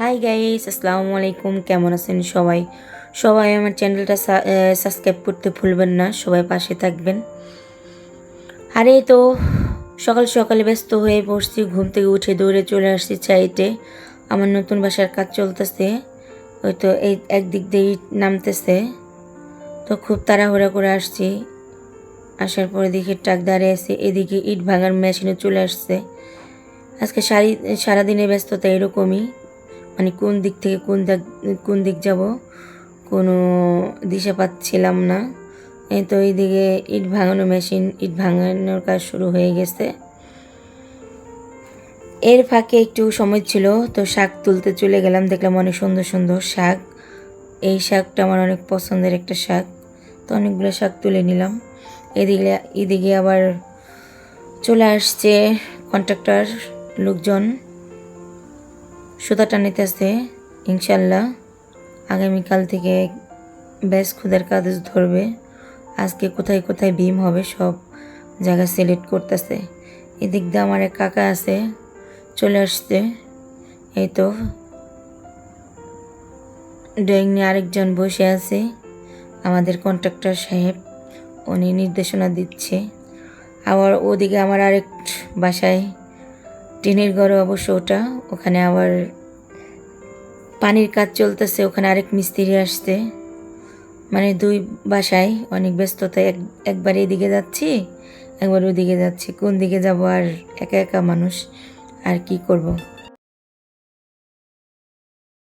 Hi guys আসসালামু আলাইকুম। কেমন আছেন সবাই? সবাই আমার চ্যানেলটা সাবস্ক্রাইব করতে ভুলবেন না, সবাই পাশে থাকবেন। আরে তো, সকাল সকালে ব্যস্ত হয়ে পড়ছি, ঘুম থেকে উঠে দৌড়ে চলে আসছি চাইতে। আমার নতুন বাসার কাজ চলতেছে, ওই তো এই একদিক দিয়ে ইট নামতেছে। তো খুব তাড়াহুড়া করে আসছি। আসার পরে দেখি ট্রাক দাঁড়িয়ে আছে, এদিকে ইট ভাঙার মেশিনে চলে আসছে। আজকে সারি, সারাদিনের ব্যস্ততা এরকমই। মানে কোন দিক থেকে কোন দিক কোন দিক যাব, কোনো দিশা পাচ্ছিলাম না। তো এইদিকে ইট ভাঙানো মেশিন, ইট ভাঙানোর কাজ শুরু হয়ে গেছে। এর ফাঁকে একটু সময় ছিল, তো শাক তুলতে চলে গেলাম। দেখলাম অনেক সুন্দর সুন্দর শাক। এই শাকটা আমার অনেক পছন্দের একটা শাক। তো অনেকগুলো শাক তুলে নিলাম। এদিকে এদিকে আবার চলে আসছে কন্ট্রাক্টর লোকজন। সুতা টানিতেছে ইনশাল্লাহ আগামীকাল থেকে বেশ খুদের কাজ ধরবে। আজকে কোথায় কোথায় ভীম হবে সব জায়গা সিলেক্ট করতেছে। এদিক দিয়ে আমার এক কাকা আছে, চলে আসছে। এই তো ড্রয়িং নিয়ে আরেকজন বসে আছে, আমাদের কন্ট্রাক্টর সাহেব, উনি নির্দেশনা দিচ্ছে। আবার ওদিকে আমার আরেক বাসায় টিনের ঘরে অবশ্য ওটা। ওখানে আবার পানির কাজ চলতেছে, ওখানে আরেক মিস্ত্রি আসতে মানে দুই বাসায় অনেক ব্যস্ততা এক, একবার এদিকে যাচ্ছি, একবার ওদিকে যাচ্ছি। কোন দিকে যাব আর একা একা মানুষ, আর কি করব?